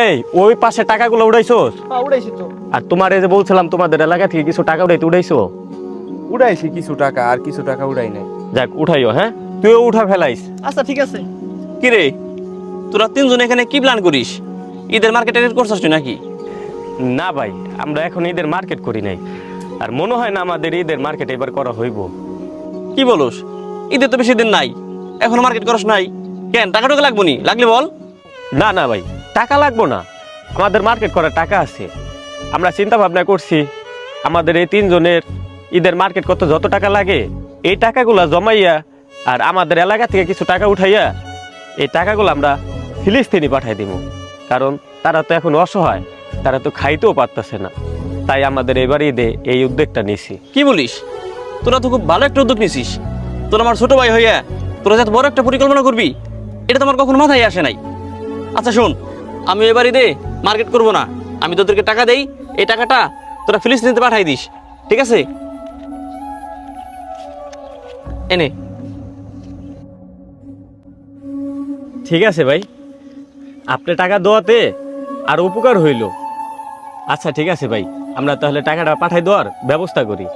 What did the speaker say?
এই ওই পাশে টাকাগুলো উড়াইছোস? হ্যাঁ উড়াইছি তো। আর তোমার এই যে বলছিলাম তোমাদের এলাকা থেকে কিছু টাকা উড়াইতে উড়াইছো? উড়াইছি কিছু টাকা আর কিছু টাকা উড়াই নাই। যাক উঠাইও হ্যাঁ? তুইও উঠা ফেলাইস। আচ্ছা ঠিক আছে। কি রে তোরা তিনজন এখানে কি প্ল্যান করিস? ঈদের মার্কেটে করছিস তুই নাকি? না ভাই আমরা এখন ঈদের মার্কেট করি নাই। আর মনে হয় না আমাদের ঈদের মার্কেট এবার করা হইব। কি বলস? ঈদের তো বেশি দিন নাই। এখন মার্কেট করস নাই। কেন টাকা টাকা লাগবো নি? লাগলে বল। না না ভাই টাকা লাগবো না। আমাদের মার্কেট করার টাকা আছে। আমরা চিন্তা ভাবনা করছি, আমাদের এই তিনজনের ঈদের মার্কেট করতে যত টাকা লাগে, এই টাকাগুলা জমাইয়া আর আমাদের এলাকা থেকে কিছু টাকা উঠাইয়া এই টাকাগুলো আমরা ফিলিস্তিনি পাঠাই দিব। কারণ তারা তো এখন অসহায়, তারা তো খাইতেও পারতেছে না। তাই আমাদের এবার ঈদে এই উদ্যোগটা নিছি। কি বলিস? তোরা তো খুব ভালো একটা উদ্যোগ নিছিস। তোরা আমার ছোট ভাই হইয়া তোরা যাতে বড় একটা পরিকল্পনা করবি, এটা তো আমার কখনো মাথায় আসে নাই। আচ্ছা শোন আমি এবার ঈদে মার্কেট করব না। আমি তোদেরকে টাকা দেই, এই টাকাটা তোরা ফিলিস্তিনিতে পাঠাই দিস, ঠিক আছে? এনে। ঠিক আছে ভাই। আপনি টাকা দেওয়াতে আর উপকার হইল। আচ্ছা ঠিক আছে ভাই। আমরা তাহলে টাকাটা পাঠাই দেওয়ার ব্যবস্থা করি।